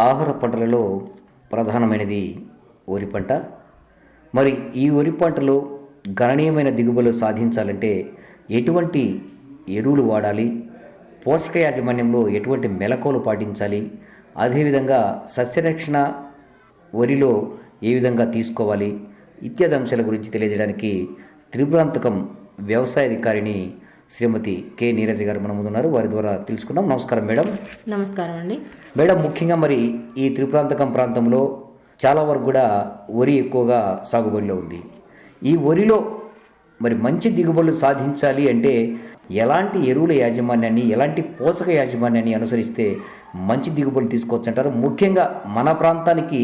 ఆహార పంటలలో ప్రధానమైనది వరి పంట. మరి ఈ వరి పంటలో గణనీయమైన దిగుబడులు సాధించాలంటే ఎటువంటి ఎరువులు వాడాలి? పోషక యాజమాన్యంలో ఎటువంటి మెలకువలు పాటించాలి? అదేవిధంగా సస్యరక్షణ వరిలో ఏ విధంగా తీసుకోవాలి? ఇత్యాది అంశాల గురించి తెలియజేయడానికి త్రిపురాంతకం వ్యవసాయ అధికారిని శ్రీమతి కె నీరజ గారు మన ముందున్నారు. వారి ద్వారా తెలుసుకుందాం. నమస్కారం మేడం. నమస్కారం అండి. మేడం ముఖ్యంగా మరి ఈ త్రిపురాంతకం ప్రాంతంలో చాలా వరకు కూడా వరి ఎక్కువగా సాగుబడిలో ఉంది. ఈ వరిలో మరి మంచి దిగుబడులు సాధించాలి అంటే ఎలాంటి ఎరువుల యాజమాన్యాన్ని ఎలాంటి పోషక యాజమాన్యాన్ని అనుసరిస్తే మంచి దిగుబడులు తీసుకోవచ్చు అంటారు ముఖ్యంగా మన ప్రాంతానికి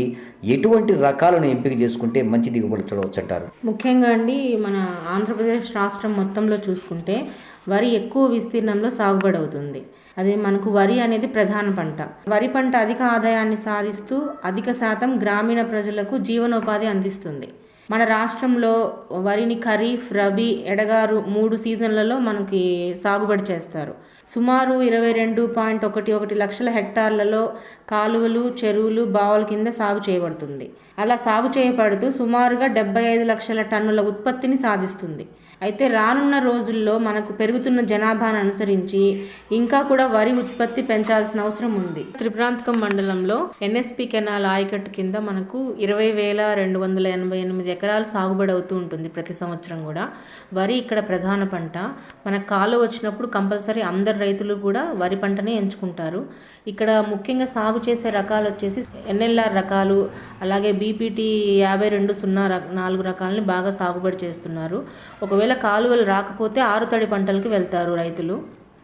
ఎటువంటి రకాలను ఎంపిక చేసుకుంటే మంచి దిగుబడులు చూడవచ్చు అంటారు ముఖ్యంగా అండి మన ఆంధ్రప్రదేశ్ రాష్ట్రం మొత్తంలో చూసుకుంటే వరి ఎక్కువ విస్తీర్ణంలో సాగుబడి అవుతుంది. అదే మనకు వరి అనేది ప్రధాన పంట. వరి పంట అధిక ఆదాయాన్ని సాధిస్తూ అధిక శాతం గ్రామీణ ప్రజలకు జీవనోపాధి అందిస్తుంది. మన రాష్ట్రంలో వరిని ఖరీఫ్ రబీ ఎడగారు మూడు సీజన్లలో మనకి సాగుబడి చేస్తారు. సుమారు ఇరవై రెండు పాయింట్ ఒకటి ఒకటి లక్షల హెక్టార్లలో కాలువలు చెరువులు బావుల కింద సాగు చేయబడుతుంది. అలా సాగు చేయబడుతూ సుమారుగా డెబ్బై ఐదు లక్షల టన్నుల ఉత్పత్తిని సాధిస్తుంది. అయితే రానున్న రోజుల్లో మనకు పెరుగుతున్న జనాభాను అనుసరించి ఇంకా కూడా వరి ఉత్పత్తి పెంచాల్సిన అవసరం ఉంది. త్రిపురాంతకం మండలంలో ఎన్ఎస్పి కెనాల్ ఆయకట్టు కింద మనకు ఇరవై వేల రెండు వందల ఎనభై ఎనిమిది ఎకరాలు సాగుబడి అవుతూ ఉంటుంది ప్రతి సంవత్సరం కూడా. వరి ఇక్కడ ప్రధాన పంట. మనకు కాలు వచ్చినప్పుడు కంపల్సరీ అందరు రైతులు కూడా వరి పంటనే ఎంచుకుంటారు. ఇక్కడ ముఖ్యంగా సాగు చేసే రకాలు వచ్చేసి ఎన్ఎల్ఆర్ రకాలు అలాగే బీపీటీ యాభై రెండు సున్నా నాలుగు రకాలని బాగా సాగుబడి చేస్తున్నారు. ఒకవేళ కాలువలు రాకపోతే ఆరుతడి పంటలకు వెళ్తారు రైతులు.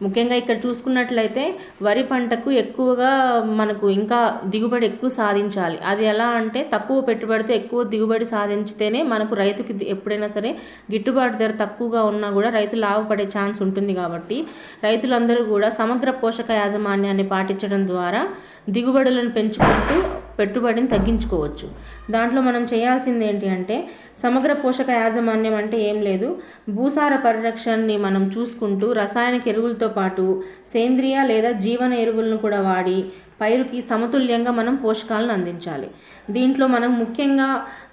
ముఖ్యంగా ఇక్కడ చూసుకున్నట్లయితే వరి పంటకు ఎక్కువగా మనకు ఇంకా దిగుబడి ఎక్కువ సాధించాలి. అది ఎలా అంటే తక్కువ పెట్టుబడితో ఎక్కువ దిగుబడి సాధించితేనే మనకు రైతుకి ఎప్పుడైనా సరే గిట్టుబాటు ధర తక్కువగా ఉన్నా కూడా రైతు లాభపడే ఛాన్స్ ఉంటుంది కాబట్టి రైతులందరూ కూడా సమగ్ర పోషక యాజమాన్యాన్ని పాటించడం ద్వారా దిగుబడులను పెంచుకుంటూ పెట్టుబడిని తగ్గించుకోవచ్చు. దాంట్లో మనం చేయాల్సింది ఏంటి అంటే సమగ్ర పోషక యాజమాన్యం అంటే ఏం లేదు. భూసార పరిరక్షణని మనం చూసుకుంటూ రసాయనిక ఎరువులతో పాటు సేంద్రియ లేదా జీవన ఎరువులను కూడా వాడి పైరుకి సమతుల్యంగా మనం పోషకాలను అందించాలి. దీంట్లో మనం ముఖ్యంగా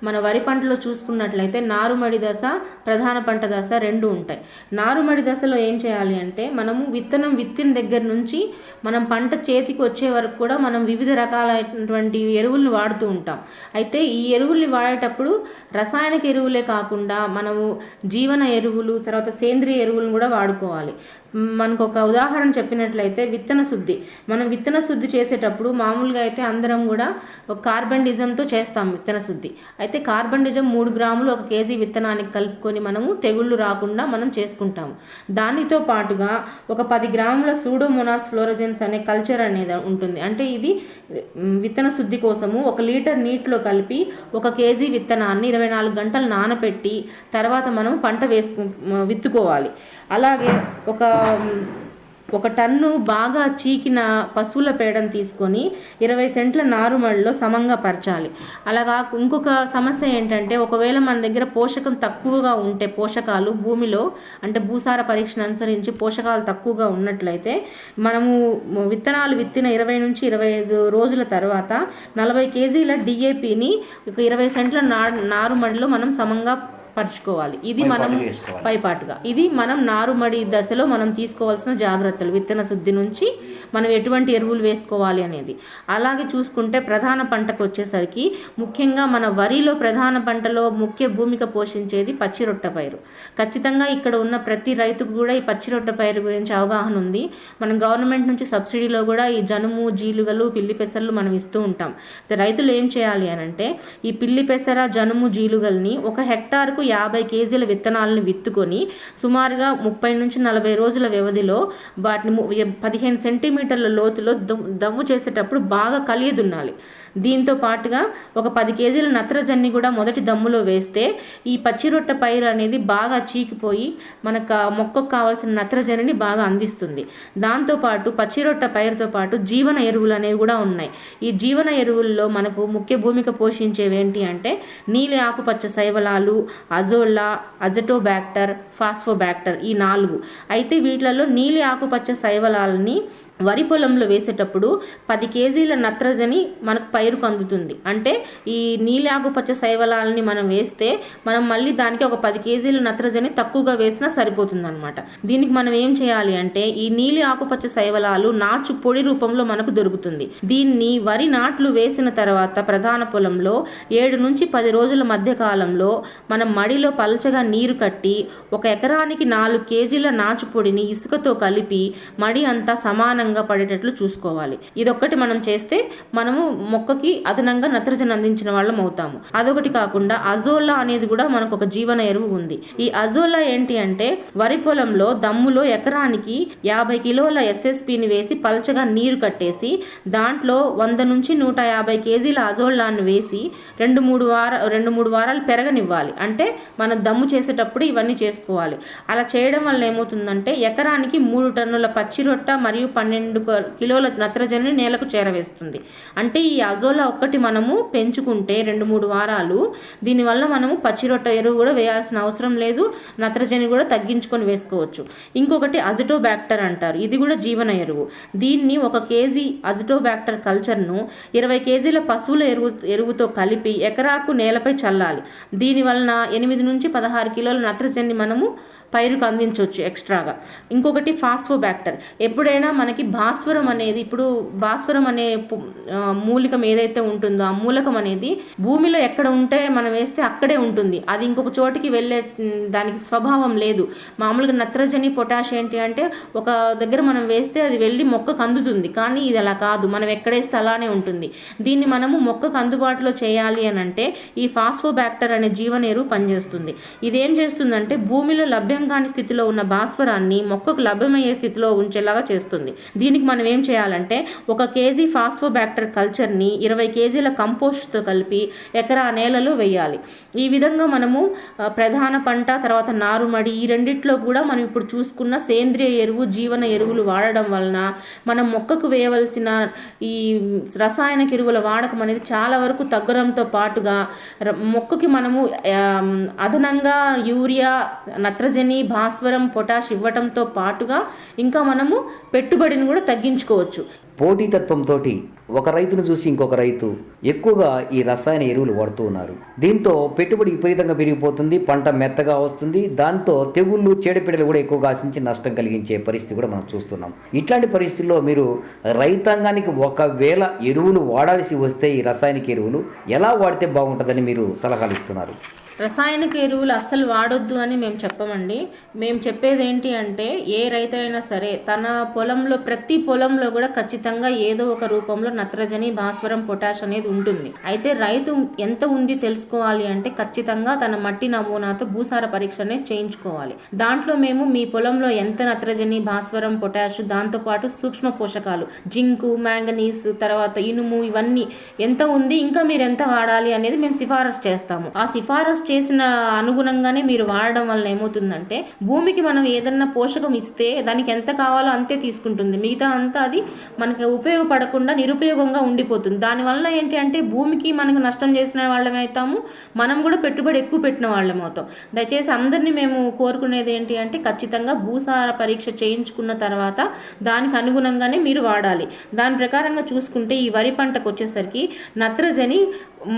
మన వరి పంటలో చూసుకున్నట్లయితే నారుమడి దశ ప్రధాన పంట దశ రెండు ఉంటాయి. నారుమడి దశలో ఏం చేయాలి అంటే మనము విత్తనం విత్తిన దగ్గర నుంచి మనం పంట చేతికి వచ్చే వరకు కూడా మనం వివిధ రకాలైనటువంటి ఎరువులను వాడుతూ ఉంటాం. అయితే ఈ ఎరువుల్ని వాడేటప్పుడు రసాయనిక ఎరువులే కాకుండా మనము జీవన ఎరువులు తర్వాత సేంద్రియ ఎరువులను కూడా వాడుకోవాలి. మనకు ఒక ఉదాహరణ చెప్పినట్లయితే విత్తన శుద్ధి. మనం విత్తన శుద్ధి చేసేటప్పుడు మామూలుగా అయితే అందరం కూడా కార్బన్ డిజంతో చేస్తాం విత్తన శుద్ధి. అయితే కార్బన్ డిజం మూడు గ్రాములు ఒక కేజీ విత్తనానికి కలుపుకొని మనము తెగుళ్ళు రాకుండా మనం చేసుకుంటాము. దానితో పాటుగా ఒక పది గ్రాముల సూడోమోనాస్ ఫ్లోరోజెన్స్ అనే కల్చర్ అనేది ఉంటుంది. అంటే ఇది విత్తన శుద్ధి కోసము ఒక లీటర్ నీటిలో కలిపి ఒక కేజీ విత్తనాన్ని ఇరవై నాలుగు గంటలు నానబెట్టి తర్వాత మనం పంట వేసుకు విత్తుకోవాలి. అలాగే ఒక ఒక టన్ను బాగా చీకిన పశువుల పేడను తీసుకొని ఇరవై సెంట్ల నారుమడిలో సమంగా పరచాలి. అలాగా ఇంకొక సమస్య ఏంటంటే ఒకవేళ మన దగ్గర పోషకం తక్కువగా ఉంటే పోషకాలు భూమిలో అంటే భూసార పరీక్షను అనుసరించి పోషకాలు తక్కువగా ఉన్నట్లయితే మనము విత్తనాలు విత్తిన ఇరవై నుంచి ఇరవై ఐదు రోజుల తర్వాత నలభై కేజీల డిఏపిని ఒక ఇరవై సెంట్ల నా నారుమడిలో మనం సమంగా పరుచుకోవాలి ఇది మనం పైపాటుగా. ఇది మనం నారుమడి దశలో మనం తీసుకోవాల్సిన జాగ్రత్తలు. విత్తన శుద్ధి నుంచి మనం ఎటువంటి ఎరువులు వేసుకోవాలి అనేది. అలాగే చూసుకుంటే ప్రధాన పంటకు వచ్చేసరికి ముఖ్యంగా మన వరిలో ప్రధాన పంటలో ముఖ్య భూమిక పోషించేది పచ్చి రొట్టె పైరు. ఖచ్చితంగా ఇక్కడ ఉన్న ప్రతి రైతుకు కూడా ఈ పచ్చి రొట్టె పైరు గురించి అవగాహన ఉంది. మనం గవర్నమెంట్ నుంచి సబ్సిడీలో కూడా ఈ జనుము జీలుగలు పిల్లి పెసర్లు మనం ఇస్తూ ఉంటాం. రైతులు ఏం చేయాలి అని అంటే ఈ పిల్లి పెసర జనుము జీలుగల్ని ఒక హెక్టార్కు యాభై కేజీల విత్తనాలను విత్తుకొని సుమారుగా ముప్పై నుంచి నలభై రోజుల వ్యవధిలో వాటిని పదిహేను సెంటీమీటర్ల లోతులో దమ్- దమ్ము చేసేటప్పుడు బాగా కలియదున్నాలి. దీంతో పాటుగా ఒక పది కేజీల నత్రజన్ని కూడా మొదటి దమ్ములో వేస్తే ఈ పచ్చిరొట్ట పైరు అనేది బాగా చీకిపోయి మనకు మొక్కకు కావాల్సిన నత్రజనిని బాగా అందిస్తుంది. దాంతోపాటు పచ్చిరొట్ట పైరుతో పాటు జీవన ఎరువులు అనేవి కూడా ఉన్నాయి. ఈ జీవన ఎరువుల్లో మనకు ముఖ్య భూమిక పోషించేవి ఏంటి అంటే నీలి ఆకుపచ్చ శైవలాలు అజోలా అజటోబ్యాక్టర్ ఫాస్ఫోబ్యాక్టర్ ఈ నాలుగు. అయితే వీటిలలో నీలి ఆకుపచ్చ శైవలాలని వరి పొలంలో వేసేటప్పుడు పది కేజీల నత్రజని మనకు పైరుకు అందుతుంది. అంటే ఈ నీలి ఆకుపచ్చ శైవలాలని మనం వేస్తే మనం మళ్ళీ దానికి ఒక పది కేజీల నత్రజని తక్కువగా వేసినా సరిపోతుంది అనమాట దీనికి మనం ఏం చేయాలి అంటే ఈ నీలి ఆకుపచ్చ శైవలాలు నాచు పొడి రూపంలో మనకు దొరుకుతుంది. దీన్ని వరి నాట్లు వేసిన తర్వాత ప్రధాన పొలంలో ఏడు నుంచి పది రోజుల మధ్య కాలంలో మనం మడిలో పలచగా నీరు కట్టి ఒక ఎకరానికి నాలుగు కేజీల నాచు పొడిని ఇసుకతో కలిపి మడి అంతా సమానంగా పడేటట్లు చూసుకోవాలి. ఇదొక్కటి మనం చేస్తే మనము మొక్కకి అదనంగా నత్రజని అందించిన వాళ్ళం అవుతాము. అదొకటి కాకుండా అజోలా అనేది కూడా మనకు ఒక జీవన ఎరువు ఉంది. ఈ అజోలా ఏంటి అంటే వరి పొలంలో దమ్ములో ఎకరానికి యాభై కిలోల ఎస్ఎస్పిని వేసి పల్చగా నీరు కట్టేసి దాంట్లో వంద నుంచి నూట యాభై కేజీల అజోలాను వేసి రెండు మూడు వార రెండు మూడు వారాలు పెరగనివ్వాలి. అంటే మనం దమ్ము చేసేటప్పుడు ఇవన్నీ చేసుకోవాలి. అలా చేయడం వల్ల ఏమవుతుందంటే ఎకరానికి మూడు టన్నుల పచ్చి రొట్ట మరియు పన్నెండు రెండు కిలోల నత్రజనిని నేలకు చేరవేస్తుంది. అంటే ఈ అజోలా ఒక్కటి మనము పెంచుకుంటే రెండు మూడు వారాలు దీనివల్ల మనము పచ్చిరొట్ట ఎరువు కూడా వేయాల్సిన అవసరం లేదు నత్రజని కూడా తగ్గించుకొని వేసుకోవచ్చు. ఇంకొకటి అజిటోబ్యాక్టర్ అంటారు. ఇది కూడా జీవన ఎరువు. దీన్ని ఒక కేజీ అజిటోబ్యాక్టర్ కల్చర్ను ఇరవై కేజీల పశువుల ఎరువు ఎరువుతో కలిపి ఎకరాకు నేలపై చల్లాలి. దీని వలన ఎనిమిది నుంచి పదహారు కిలోల నత్రజని మనము పైరుకు అందించవచ్చు ఎక్స్ట్రాగా. ఇంకొకటి ఫాస్ఫోబ్యాక్టర్. ఎప్పుడైనా మనకి భాస్వరం అనేది ఇప్పుడు భాస్వరం అనే మూలికం ఏదైతే ఉంటుందో ఆ మూలకం అనేది భూమిలో ఎక్కడ ఉంటే మనం వేస్తే అక్కడే ఉంటుంది. అది ఇంకొక చోటికి వెళ్ళే దానికి స్వభావం లేదు. మామూలుగా నత్రజని పొటాష్ ఏంటి అంటే ఒక దగ్గర మనం వేస్తే అది వెళ్ళి మొక్కకు అందుతుంది. కానీ ఇది అలా కాదు. మనం ఎక్కడేస్తే అలానే ఉంటుంది. దీన్ని మనము మొక్కకు అందుబాటులో చేయాలి అని అంటే ఈ ఫాస్ఫోబ్యాక్టర్ అనే జీవనేరు పనిచేస్తుంది. ఇదేం చేస్తుందంటే భూమిలో లభ్యం కాని స్థితిలో ఉన్న భాస్వరాన్ని మొక్కకు లభ్యమయ్యే స్థితిలో ఉంచేలాగా చేస్తుంది. దీనికి మనం ఏం చేయాలంటే ఒక కేజీ ఫాస్ఫోబ్యాక్టర్ కల్చర్ని ఇరవై కేజీల కంపోస్ట్తో కలిపి ఎకరా నేలలో వేయాలి. ఈ విధంగా మనము ప్రధాన పంట తర్వాత నారుమడి ఈ రెండిట్లో కూడా మనం ఇప్పుడు చూసుకున్న సేంద్రియ ఎరువు జీవన ఎరువులు వాడడం వలన మనం మొక్కకు వేయవలసిన ఈ రసాయనిక ఎరువుల వాడకం అనేది చాలా వరకు తగ్గడంతో పాటుగా మొక్కకి మనము అదనంగా యూరియా నత్రజని భాస్వరం పొటాష్ ఇవ్వటంతో పాటుగా ఇంకా మనము పెట్టుబడిని కూడా తగ్గించుకోవచ్చు. పోటీతత్వంతో ఒక రైతును చూసి ఇంకొక రైతు ఎక్కువగా ఈ రసాయన ఎరువులు వాడుతూ ఉన్నారు. దీంతో పెట్టుబడి విపరీతంగా పెరిగిపోతుంది పంట మెత్తగా వస్తుంది దాంతో తెగుళ్ళు చీడపీడలు కూడా ఎక్కువగా ఆశించి నష్టం కలిగించే పరిస్థితి కూడా మనం చూస్తున్నాం. ఇట్లాంటి పరిస్థితుల్లో మీరు రైతాంగానికి ఒకవేళ ఎరువులు వాడాల్సి వస్తే ఈ రసాయనిక ఎరువులు ఎలా వాడితే బాగుంటుందని మీరు సలహాలు ఇస్తున్నారు? రసాయనిక ఎరువులు అస్సలు వాడొద్దు అని మేము చెప్పమండి. మేము చెప్పేది ఏంటి అంటే ఏ రైతు అయినా సరే తన పొలంలో ప్రతి పొలంలో కూడా ఖచ్చితంగా ఏదో ఒక రూపంలో నత్రజని భాస్వరం పొటాష్ అనేది ఉంటుంది. అయితే రైతు ఎంత ఉంది తెలుసుకోవాలి అంటే ఖచ్చితంగా తన మట్టి నమూనాతో భూసార పరీక్ష అనేది చేయించుకోవాలి. దాంట్లో మేము మీ పొలంలో ఎంత నత్రజని భాస్వరం పొటాష్ దాంతోపాటు సూక్ష్మ పోషకాలు జింకు మ్యాంగనీస్ తర్వాత ఇనుము ఇవన్నీ ఎంత ఉంది ఇంకా మీరు ఎంత వాడాలి అనేది మేము సిఫారసు చేస్తాము. ఆ సిఫారసు చేసిన అనుగుణంగానే మీరు వాడడం వల్ల ఏమవుతుందంటే భూమికి మనం ఏదన్నా పోషకం ఇస్తే దానికి ఎంత కావాలో అంతే తీసుకుంటుంది. మిగతా అంతా అది మనకి ఉపయోగపడకుండా నిరుపయోగంగా ఉండిపోతుంది. దానివల్ల ఏంటి అంటే భూమికి మనకు నష్టం చేసిన వాళ్ళమవుతాము మనం కూడా పెట్టుబడి ఎక్కువ పెట్టిన వాళ్ళం అవుతాం. దయచేసి అందరినీ మేము కోరుకునేది ఏంటి అంటే ఖచ్చితంగా భూసార పరీక్ష చేయించుకున్న తర్వాత దానికి అనుగుణంగానే మీరు వాడాలి. దాని ప్రకారంగా చూసుకుంటే ఈ వరి పంటకు వచ్చేసరికి నత్రజని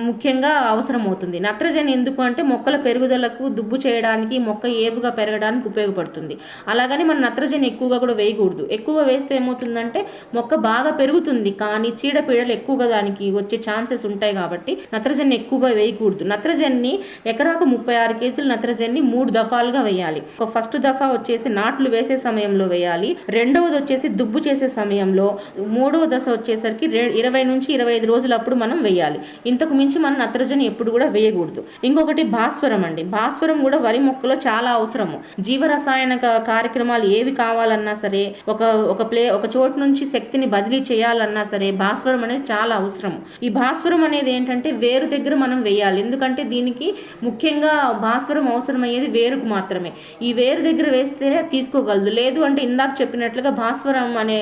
ముఖ్యంగా అవసరం అవుతుంది నత్రజని ఎందుకు అంటే మొక్కల పెరుగుదలకు దుబ్బు చేయడానికి మొక్క ఏపుగా పెరగడానికి ఉపయోగపడుతుంది. అలాగని మనం నత్రజని ఎక్కువగా కూడా వేయకూడదు. ఎక్కువ వేస్తే ఏమవుతుందంటే మొక్క బాగా పెరుగుతుంది కానీ చీడపీడలు ఎక్కువగా దానికి వచ్చే ఛాన్సెస్ ఉంటాయి కాబట్టి నత్రజని ఎక్కువగా వేయకూడదు. నత్రజని ఎకరాకు ముప్పై ఆరు కేసులు నత్రజని మూడు దఫాలుగా వేయాలి. ఒక ఫస్ట్ దఫా వచ్చేసి నాట్లు వేసే సమయంలో వేయాలి. రెండవది వచ్చేసి దుబ్బు చేసే సమయంలో మూడవ దశ వచ్చేసరికి రె- ఇరవై నుంచి ఇరవై ఐదు రోజులు అప్పుడు మనం వేయాలి. ఇంతకు మించి మనం నత్రజని ఎప్పుడు కూడా వేయకూడదు. ఇంకొకటి భాస్వరం అండి. భాస్వరం కూడా వరి మొక్కలో చాలా అవసరము. జీవరసాయనిక కార్యక్రమాలు ఏవి కావాలన్నా సరే ఒక ఒక ప్లే ఒక చోటు నుంచి శక్తిని బదిలీ చేయాలన్నా సరే భాస్వరం అనేది చాలా అవసరం ఈ భాస్వరం అనేది ఏంటంటే వేరు దగ్గర మనం వేయాలి. ఎందుకంటే దీనికి ముఖ్యంగా భాస్వరం అవసరమయ్యేది వేరుకు మాత్రమే. ఈ వేరు దగ్గర వేస్తేనే తీసుకోగలదు. లేదు అంటే ఇందాక చెప్పినట్లుగా భాస్వరం అనే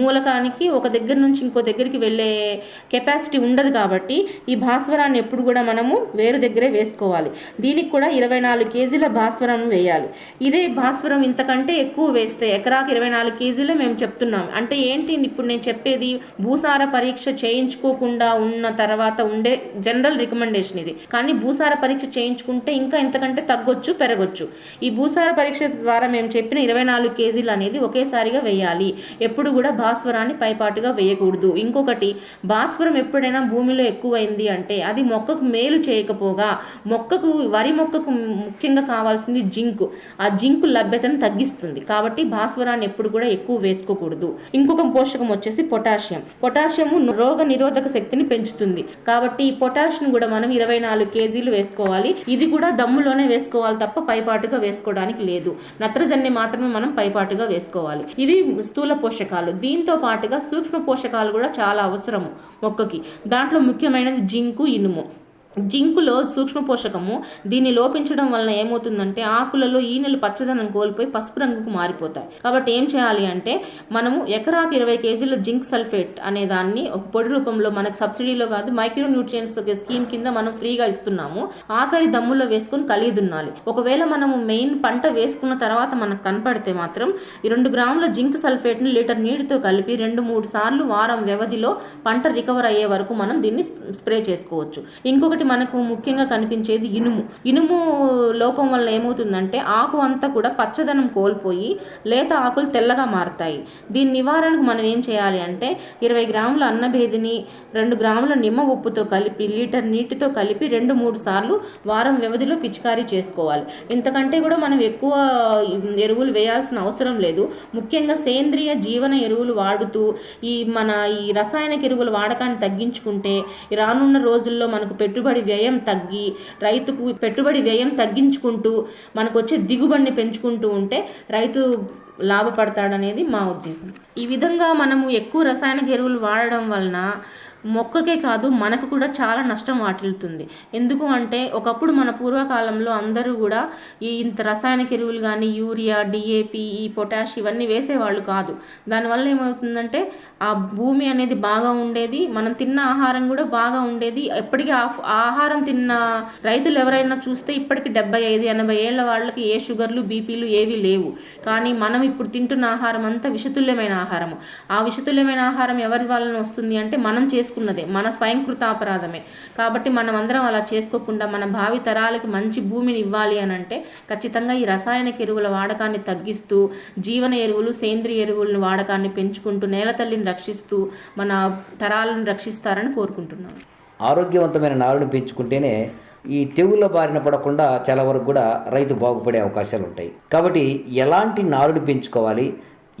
మూలకానికి ఒక దగ్గర నుంచి ఇంకో దగ్గరికి వెళ్ళే కెపాసిటీ ఉండదు కాబట్టి ఈ భాస్వరాన్ని ఎప్పుడు కూడా మనము వేరు దగ్గరే వేసుకోవాలి. వేసుకోవాలి. దీనికి కూడా ఇరవై నాలుగు కేజీల భాస్వరం వేయాలి. ఇదే భాస్వరం ఇంతకంటే ఎక్కువ వేస్తే ఎకరాకి ఇరవై నాలుగు కేజీలు మేము చెప్తున్నాం. అంటే ఏంటి? ఇప్పుడు నేను చెప్పేది భూసార పరీక్ష చేయించుకోకుండా ఉన్న తర్వాత ఉండే జనరల్ రికమెండేషన్ ఇది. కానీ భూసార పరీక్ష చేయించుకుంటే ఇంకా ఇంతకంటే తగ్గొచ్చు పెరగొచ్చు. ఈ భూసార పరీక్ష ద్వారా మేము చెప్పిన ఇరవై నాలుగు కేజీలు అనేది ఒకేసారిగా వేయాలి. ఎప్పుడు కూడా భాస్వరాన్ని పైపాటుగా వేయకూడదు. ఇంకొకటి భాస్వరం ఎప్పుడైనా భూమిలో ఎక్కువైంది అంటే అది మొక్కకు మేలు చేయకపోగా మొక్కకు వరి మొక్కకు ముఖ్యంగా కావాల్సింది జింక్. ఆ జింకు లభ్యతను తగ్గిస్తుంది. కాబట్టి భాస్వరాన్ని ఎప్పుడు కూడా ఎక్కువ వేసుకోకూడదు. ఇంకొక పోషకం వచ్చేసి పొటాషియం. పొటాషియం రోగ నిరోధక శక్తిని పెంచుతుంది. కాబట్టి ఈ పొటాషియం కూడా మనం ఇరవై నాలుగు కేజీలు వేసుకోవాలి. ఇది కూడా దమ్ములోనే వేసుకోవాలి తప్ప పైపాటుగా వేసుకోవడానికి లేదు. నత్రజని మాత్రమే మనం పైపాటుగా వేసుకోవాలి. ఇవి స్థూల పోషకాలు. దీంతో పాటుగా సూక్ష్మ పోషకాలు కూడా చాలా అవసరము మొక్కకి. దాంట్లో ముఖ్యమైనది జింకు ఇనుము. జింకులో సూక్ష్మ పోషకము దీన్ని లోపించడం వలన ఏమవుతుందంటే ఆకులలో ఈనెలు పచ్చదనం కోల్పోయి పసుపు రంగుకు మారిపోతాయి. కాబట్టి ఏం చేయాలి అంటే మనము ఎకరాకు ఇరవై కేజీల జింక్ సల్ఫేట్ అనే దాన్ని ఒక పొడి రూపంలో మనకు సబ్సిడీలో కాదు మైక్రో న్యూట్రియన్స్ స్కీమ్ కింద మనం ఫ్రీగా ఇస్తున్నాము. ఆఖరి దమ్ముల్లో వేసుకొని కలిగి దున్నాలి. ఒకవేళ మనము మెయిన్ పంట వేసుకున్న తర్వాత మనకు కనపడితే మాత్రం ఈ రెండు గ్రాముల జింక్ సల్ఫేట్ను లీటర్ నీటితో కలిపి రెండు మూడు సార్లు వారం వ్యవధిలో పంట రికవర్ అయ్యే వరకు మనం దీన్ని స్ప్రే చేసుకోవచ్చు. ఇంకొకటి మనకు ముఖ్యంగా కనిపించేది ఇనుము. ఇనుము లోపం వల్ల ఏమవుతుందంటే ఆకు అంతా కూడా పచ్చదనం కోల్పోయి లేత ఆకులు తెల్లగా మారుతాయి. దీని నివారణకు మనం ఏం చేయాలి అంటే ఇరవై గ్రాముల అన్నభేదిని రెండు గ్రాముల నిమ్మ ఉప్పుతో కలిపి లీటర్ నీటితో కలిపి రెండు మూడు సార్లు వారం వ్యవధిలో పిచికారీ చేసుకోవాలి. ఇంతకంటే కూడా మనం ఎక్కువ ఎరువులు వేయాల్సిన అవసరం లేదు. ముఖ్యంగా సేంద్రియ జీవన ఎరువులు వాడుతూ ఈ మన ఈ రసాయనిక ఎరువుల వాడకాన్ని తగ్గించుకుంటే రానున్న రోజుల్లో మనకు పెట్టుబడి వ్యయం తగ్గి రైతుకు పెట్టుబడి వ్యయం తగ్గించుకుంటూ మనకు వచ్చే దిగుబడిని పెంచుకుంటూ ఉంటే రైతు లాభపడతాడనేది మా ఉద్దేశం. ఈ విధంగా మనము ఎక్కువ రసాయనిక ఎరువులు వాడడం వలన మొక్కకే కాదు మనకు కూడా చాలా నష్టం వాటిల్లుతుంది. ఎందుకు అంటే ఒకప్పుడు మన పూర్వకాలంలో అందరూ కూడా ఈ ఇంత రసాయనిక ఎరువులు కానీ యూరియా డిఏపి ఈ పొటాష్ ఇవన్నీ వేసేవాళ్ళు కాదు. దానివల్ల ఏమవుతుందంటే ఆ భూమి అనేది బాగా ఉండేది మనం తిన్న ఆహారం కూడా బాగా ఉండేది. ఎప్పటికీ ఆ- ఆహారం తిన్న రైతులు ఎవరైనా చూస్తే ఇప్పటికి డెబ్బై ఐదు ఎనభై ఏళ్ళ వాళ్ళకి ఏ షుగర్లు బీపీలు ఏవి లేవు. కానీ మనం ఇప్పుడు తింటున్న ఆహారం అంతా విషతుల్యమైన ఆహారము. ఆ విషతుల్యమైన ఆహారం ఎవరి వలన వస్తుంది అంటే మనం చేసుకున్నదే. మన స్వయంకృత అపరాధమే కాబట్టి మనం అందరం అలా చేసుకోకుండా మన భావి తరాలకి మంచి భూమిని ఇవ్వాలి అని అంటే ఖచ్చితంగా ఈ రసాయనిక ఎరువుల వాడకాన్ని తగ్గిస్తూ జీవన ఎరువులు సేంద్రియ ఎరువులను వాడకాన్ని పెంచుకుంటూ నేల తల్లిని రక్షిస్తూ మన తరాలను రక్షిస్తారని కోరుకుంటున్నాను. ఆరోగ్యవంతమైన నారుని పెంచుకుంటేనే ఈ తెగుళ్ళ బారిన పడకుండా చాలా వరకు కూడా రైతు బాగుపడే అవకాశాలు ఉంటాయి కాబట్టి ఎలాంటి నారుని పెంచుకోవాలి?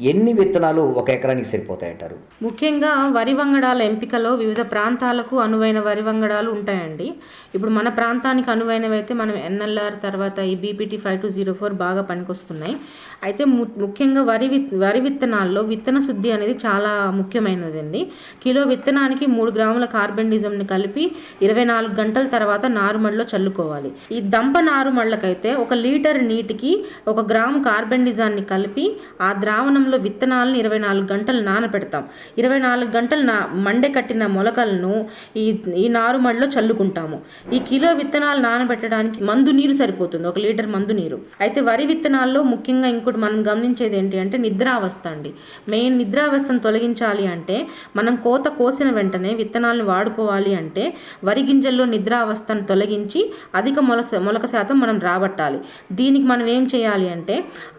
ఎన్ని విత్తనాలు ఒక ఎకరానికి సరిపోతాయంటారు? ముఖ్యంగా వరి వంగడాల ఎంపికలో వివిధ ప్రాంతాలకు అనువైన వరి వంగడాలు ఉంటాయండి. ఇప్పుడు మన ప్రాంతానికి అనువైనవి అయితే మనం ఎన్ఎల్ఆర్ తర్వాత ఈ BPT five two zero four బాగా పనికొస్తున్నాయి. అయితే ము- ముఖ్యంగా వరి విత్ వరి విత్తనాల్లో విత్తన శుద్ధి అనేది చాలా ముఖ్యమైనదండి. కిలో విత్తనానికి మూడు గ్రాముల కార్బెండిజంని కలిపి ఇరవై నాలుగు గంటల తర్వాత నారుమడిలో చల్లుకోవాలి. ఈ దంప నారుమళ్ళకైతే ఒక లీటర్ నీటికి ఒక గ్రాము కార్బెండిజాన్ని కలిపి ఆ ద్రావణం ద్రావణంలో విత్తనాలను ఇరవై నాలుగు గంటలు నానబెడతాం ఇరవై నాలుగు గంటలు నా మండే కట్టిన మొలకలను ఈ ఈ నారుమడిలో చల్లుకుంటాము. ఈ కిలో విత్తనాలు నానబెట్టడానికి మందు నీరు సరిపోతుంది. ఒక లీటర్ మందు నీరు. అయితే వరి విత్తనాల్లో ముఖ్యంగా ఇంకోటి మనం గమనించేది ఏంటి అంటే నిద్రావస్థ అండి. మెయిన్ నిద్రావస్థను తొలగించాలి అంటే మనం కోత కోసిన వెంటనే విత్తనాలను వాడుకోవాలి అంటే వరి గింజల్లో నిద్రావస్థను తొలగించి అధిక మొల మొలక శాతం మనం రాబట్టాలి. దీనికి మనం ఏం చేయాలి అంటే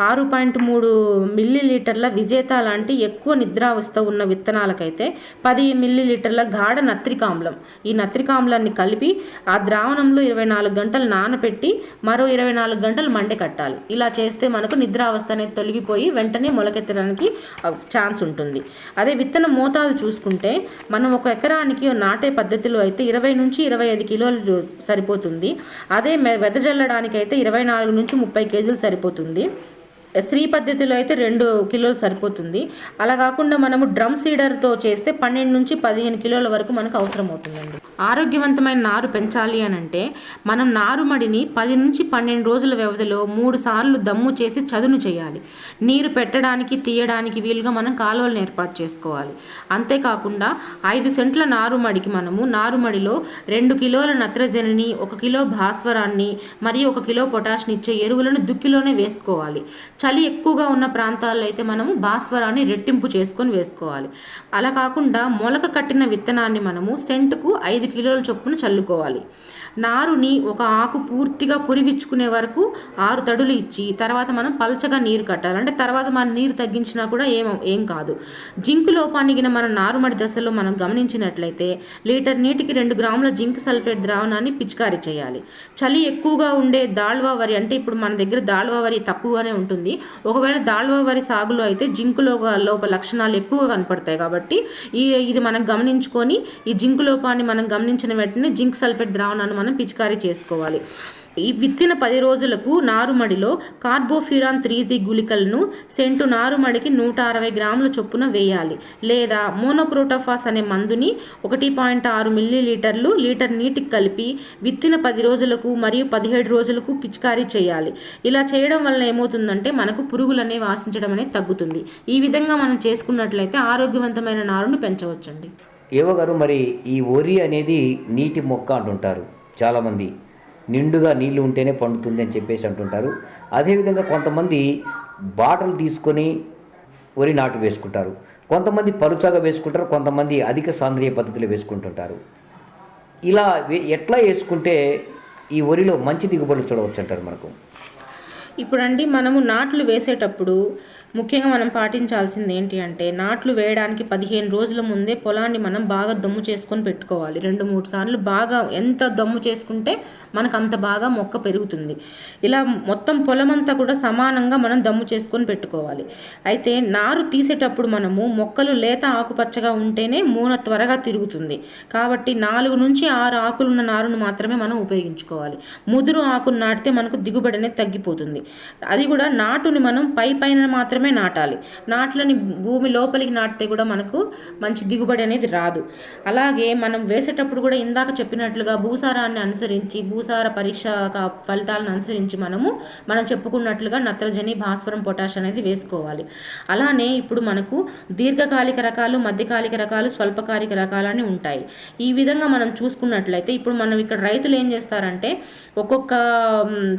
ఆరు పాయింట్ మూడు మిల్లీ లీటర్ల విజేత లాంటి ఎక్కువ నిద్రావస్థ ఉన్న విత్తనాలకైతే పది మిల్లీ లీటర్ల గాఢ నత్రికామ్లం ఈ నత్రికామ్లాన్ని కలిపి ఆ ద్రావణంలో ఇరవై నాలుగు గంటలు నానబెట్టి మరో ఇరవై నాలుగు గంటలు మండే కట్టాలి. ఇలా చేస్తే మనకు నిద్రావస్థ అనేది తొలగిపోయి వెంటనే మొలకెత్తడానికి ఛాన్స్ ఉంటుంది. అదే విత్తన మోతాదు చూసుకుంటే మనం ఒక ఎకరానికి నాటే పద్ధతిలో అయితే ఇరవై నుంచి ఇరవై ఐదు కిలోలు సరిపోతుంది. అదే మె- వెదజల్లడానికి అయితే ఇరవై నాలుగు నుంచి ముప్పై కేజీలు సరిపోతుంది. శ్రీ పద్ధతిలో అయితే రెండు కిలోలు సరిపోతుంది. అలా కాకుండా మనము డ్రమ్ సీడర్తో చేస్తే పన్నెండు నుంచి పదిహేను కిలోల వరకు మనకు అవసరం అవుతుందండి ఆరోగ్యవంతమైన నారు పెంచాలి అని అంటే మనం నారుమడిని పది నుంచి పన్నెండు రోజుల వ్యవధిలో మూడు సార్లు దమ్ము చేసి చదును చేయాలి. నీరు పెట్టడానికి తీయడానికి వీలుగా మనం కాలువలను ఏర్పాటు చేసుకోవాలి. అంతేకాకుండా ఐదు సెంట్ల నారుమడికి మనము నారుమడిలో రెండు కిలోల నత్రజనిని ఒక కిలో భాస్వరాన్ని మరియు ఒక కిలో పొటాష్ని ఇచ్చే ఎరువులను దుక్కిలోనే వేసుకోవాలి. చలి ఎక్కువగా ఉన్న ప్రాంతాల్లో అయితే మనము భాస్వరాన్ని రెట్టింపు చేసుకొని వేసుకోవాలి. అలా కాకుండా మొలక కట్టిన విత్తనాన్ని మనము సెంటుకు ఐదు కిలోల చొప్పున చల్లుకోవాలి. నారుని ఒక ఆకు పూర్తిగా పురివిచ్చుకునే వరకు ఆరు తడులు ఇచ్చి తర్వాత మనం పలచగా నీరు కట్టాలి. అంటే తర్వాత మనం నీరు తగ్గించినా కూడా ఏం ఏం కాదు. జింక్ లోపానికి మన నారుమడి దశలో మనం గమనించినట్లయితే లీటర్ నీటికి రెండు గ్రాముల జింక్ సల్ఫేట్ ద్రావణాన్ని పిచికారీ చేయాలి. చలి ఎక్కువగా ఉండే దాళ్వా వరి అంటే ఇప్పుడు మన దగ్గర దాళ్వా వరి తక్కువగానే ఉంటుంది. ఒకవేళ దాళ్వా వరి సాగులో అయితే జింక్ లోప లక్షణాలు ఎక్కువగా కనపడతాయి కాబట్టి ఈ ఇది మనం గమనించుకొని ఈ జింక్ లోపాన్ని మనం గమనించిన వెంటనే జింక్ సల్ఫేట్ ద్రావణాన్ని మనం పిచికారీ చేసుకోవాలి. ఈ విత్తిన పది రోజులకు నారుమడిలో కార్బోఫ్యూరాన్ త్రీజి గుళికలను సెంటు నారుమడికి నూట అరవై గ్రాముల చొప్పున వేయాలి. లేదా మోనోక్రోటోఫాస్ అనే మందుని ఒకటి పాయింట్ ఆరు మిల్లీ లీటర్లు లీటర్ నీటికి కలిపి విత్తిన పది రోజులకు మరియు పదిహేడు రోజులకు పిచికారీ చేయాలి. ఇలా చేయడం వల్ల ఏమవుతుందంటే మనకు పురుగులు అనేవి ఆశించడం అనేది తగ్గుతుంది. ఈ విధంగా మనం చేసుకున్నట్లయితే ఆరోగ్యవంతమైన నారును పెంచవచ్చండి. ఏవో గారు మరి ఈ వరి అనేది నీటి మొక్క అంటుంటారు. చాలామంది నిండుగా నీళ్ళు ఉంటేనే పండుతుంది అని చెప్పేసి అంటుంటారు. అదేవిధంగా కొంతమంది బాటలు తీసుకొని వరి నాటు వేసుకుంటారు. కొంతమంది పరుచగా వేసుకుంటారు. కొంతమంది అధిక సాంద్రీయ పద్ధతిలో వేసుకుంటుంటారు. ఇలా వే- ఎట్లా వేసుకుంటే ఈ వరిలో మంచి దిగుబడులు చూడవచ్చు అంటారు మనకు? ఇప్పుడండి మనము నాట్లు వేసేటప్పుడు ముఖ్యంగా మనం పాటించాల్సింది ఏంటి అంటే నాట్లు వేయడానికి పదిహేను రోజుల ముందే పొలాన్ని మనం బాగా దమ్ము చేసుకొని పెట్టుకోవాలి. రెండు మూడు సార్లు బాగా ఎంత దమ్ము చేసుకుంటే మనకు అంత బాగా మొక్క పెరుగుతుంది. ఇలా మొత్తం పొలం అంతా కూడా సమానంగా మనం దమ్ము చేసుకొని పెట్టుకోవాలి. అయితే నారు తీసేటప్పుడు మనము మొక్కలు లేత ఆకుపచ్చగా ఉంటేనే మూన త్వరగా తిరుగుతుంది. కాబట్టి నాలుగు నుంచి ఆరు ఆకులున్న నారును మాత్రమే మనం ఉపయోగించుకోవాలి. ముదురు ఆకును నాటితే మనకు దిగుబడి అనేది తగ్గిపోతుంది. అది కూడా నాటుని మనం పై పైన మాత్రం మాత్రమే నాటాలి. నాట్లని భూమి లోపలికి నాటితే కూడా మనకు మంచి దిగుబడి అనేది రాదు. అలాగే మనం వేసేటప్పుడు కూడా ఇందాక చెప్పినట్లుగా భూసారాన్ని అనుసరించి భూసార పరీక్ష ఫలితాలను అనుసరించి మనము మనం చెప్పుకున్నట్లుగా నత్రజని భాస్వరం పొటాష్ అనేది వేసుకోవాలి. అలానే ఇప్పుడు మనకు దీర్ఘకాలిక రకాలు మధ్యకాలిక రకాలు స్వల్పకాలిక రకాలు అని ఉంటాయి. ఈ విధంగా మనం చూసుకున్నట్లయితే ఇప్పుడు మనం ఇక్కడ రైతులు ఏం చేస్తారంటే ఒక్కొక్క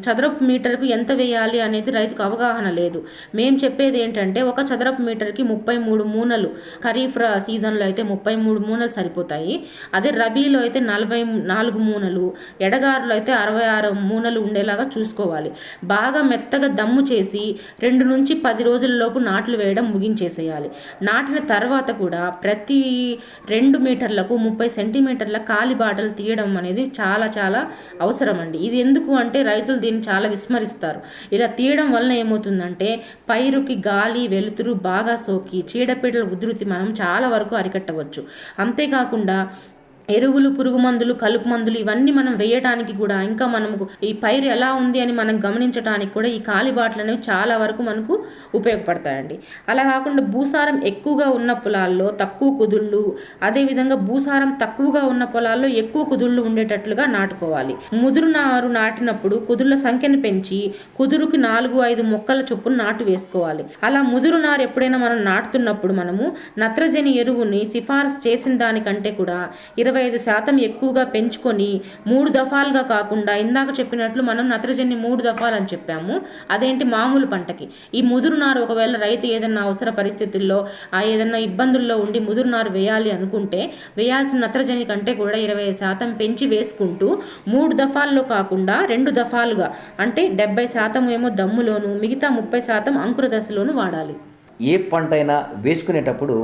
చదరపు మీటర్కు ఎంత వేయాలి అనేది రైతుకు అవగాహన లేదు. మేము చెప్పేది ఏంటంటే ఒక చదరపు మీటర్కి ముప్పై మూడు మూనలు. ఖరీఫ్ సీజన్లో అయితే ముప్పై మూడు మూనలు సరిపోతాయి. అదే రబీలో అయితే నలభై నాలుగు మూనలు. ఎడగారులో అయితే అరవై ఆరు మూనలు ఉండేలాగా చూసుకోవాలి. బాగా మెత్తగా దమ్ము చేసి రెండు నుంచి పది రోజుల లోపు నాట్లు వేయడం ముగించేసేయాలి. నాటిన తర్వాత కూడా ప్రతి రెండు మీటర్లకు ముప్పై సెంటీమీటర్ల కాలి బాటలు తీయడం అనేది చాలా చాలా అవసరం అండి ఇది ఎందుకు అంటే రైతులు దీన్ని చాలా విస్మరిస్తారు. ఇలా తీయడం వలన ఏమవుతుందంటే పైరుకి గాలి వెలుతురు బాగా సోకి చీడపీడల ఉధృతి మనం చాలా వరకు అరికట్టవచ్చు. అంతేకాకుండా ఎరువులు పురుగు మందులు కలుపు మందులు ఇవన్నీ మనం వేయటానికి కూడా ఇంకా మనము ఈ పైరు ఎలా ఉంది అని మనం గమనించడానికి కూడా ఈ కాలిబాట్లు అనేవి చాలా వరకు మనకు ఉపయోగపడతాయండి. అలా కాకుండా భూసారం ఎక్కువగా ఉన్న పొలాల్లో తక్కువ కుదుళ్ళు అదేవిధంగా భూసారం తక్కువగా ఉన్న పొలాల్లో ఎక్కువ కుదుళ్ళు ఉండేటట్లుగా నాటుకోవాలి. ముదురు నారు నాటినప్పుడు కుదుళ్ళ సంఖ్యను పెంచి కుదురుకి నాలుగు ఐదు మొక్కల చొప్పున నాటు వేసుకోవాలి. అలా ముదురు నారు ఎప్పుడైనా మనం నాటుతున్నప్పుడు మనము నత్రజని ఎరువుని సిఫారసు చేసిన దానికంటే కూడా ఇరవై ఐదు శాతం ఎక్కువగా పెంచుకొని మూడు దఫాలుగా కాకుండా ఇందాక చెప్పినట్లు మనం నత్రజని మూడు దఫాలు అని చెప్పాము. అదేంటి? మామూలు పంటకి. ఈ ముదురు నారు ఒకవేళ రైతు ఏదైనా అవసర పరిస్థితుల్లో ఆ ఏదైనా ఇబ్బందుల్లో ఉండి ముదురు నారు వేయాలి అనుకుంటే వేయాల్సిన నత్రజని కంటే కూడా ఇరవై ఐదు శాతం పెంచి వేసుకుంటూ మూడు దఫాల్లో కాకుండా రెండు దఫాలుగా అంటే డెబ్బై శాతం ఏమో దమ్ములోను మిగతా ముప్పై శాతం అంకుర దశలోను వాడాలి. ఏ పంట అయినా వేసుకునేటప్పుడు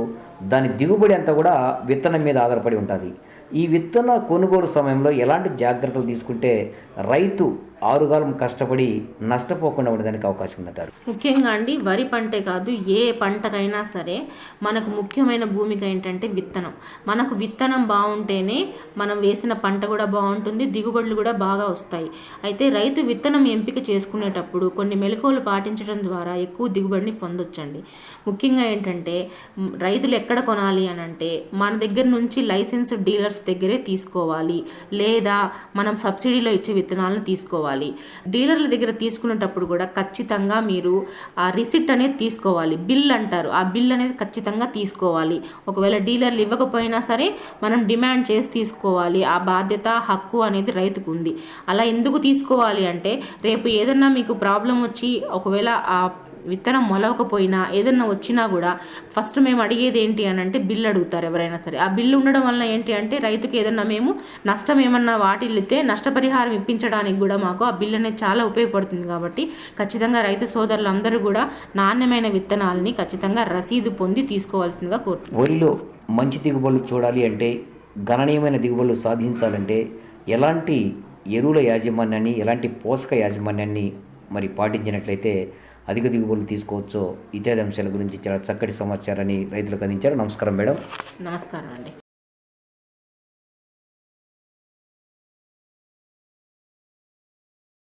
దాని దిగుబడి అంతా కూడా విత్తనం మీద ఆధారపడి ఉంటుంది. ఈ విత్తన కొనుగోలు సమయంలో ఎలాంటి జాగ్రత్తలు తీసుకుంటే రైతు ఆరుగాలం కష్టపడి నష్టపోకుండా ఉండడానికి అవకాశం ఉందంటారు? ముఖ్యంగా అండి వరి పంటే కాదు ఏ పంటకైనా సరే మనకు ముఖ్యమైన భూమిక ఏంటంటే విత్తనం. మనకు విత్తనం బాగుంటేనే మనం వేసిన పంట కూడా బాగుంటుంది దిగుబడులు కూడా బాగా వస్తాయి. అయితే రైతు విత్తనం ఎంపిక చేసుకునేటప్పుడు కొన్ని మెలకువలు పాటించడం ద్వారా ఎక్కువ దిగుబడిని పొందొచ్చండి. ముఖ్యంగా ఏంటంటే రైతులు ఎక్కడ కొనాలి అని అంటే మన దగ్గర నుంచి లైసెన్స్ డీలర్స్ దగ్గరే తీసుకోవాలి. లేదా మనం సబ్సిడీలో ఇచ్చే విత్తనాలను తీసుకోవాలి. డీలర్ల దగ్గర తీసుకునేటప్పుడు కూడా ఖచ్చితంగా మీరు ఆ రిసిప్ట్ అనేది తీసుకోవాలి. బిల్ అంటారు. ఆ బిల్ అనేది ఖచ్చితంగా తీసుకోవాలి. ఒకవేళ డీలర్లు ఇవ్వకపోయినా సరే మనం డిమాండ్ చేసి తీసుకోవాలి. ఆ బాధ్యత హక్కు అనేది రైతుకు ఉంది. అలా ఎందుకు తీసుకోవాలి అంటే రేపు ఏదన్నా మీకు ప్రాబ్లం వచ్చి ఒకవేళ ఆ విత్తనం మొలవకపోయినా ఏదన్నా వచ్చినా కూడా ఫస్ట్ మేము అడిగేది ఏంటి అని అంటే బిల్లు అడుగుతారు ఎవరైనా సరే. ఆ బిల్లు ఉండడం వల్ల ఏంటి అంటే రైతుకి ఏదన్నా మేము నష్టం ఏమన్నా వాటిల్లితే నష్టపరిహారం ఇప్పించడానికి కూడా మాకు ఆ బిల్లు అనేది చాలా ఉపయోగపడుతుంది కాబట్టి ఖచ్చితంగా రైతు సోదరులు అందరూ కూడా నాణ్యమైన విత్తనాలని ఖచ్చితంగా రసీదు పొంది తీసుకోవాల్సిందిగా కోరుతుంది వరిలో మంచి దిగుబడులు చూడాలి అంటే గణనీయమైన దిగుబడులు సాధించాలంటే ఎలాంటి ఎరువుల యాజమాన్యాన్ని ఎలాంటి పోషక యాజమాన్యాన్ని మరి పాటించినట్లయితే అధిక దిగుబడులు తీసుకోవచ్చో ఇత్యాది అంశాల గురించి చాలా చక్కటి సమాచారాన్ని రైతులకు అందించారు. నమస్కారం మేడం. నమస్కారం అండి.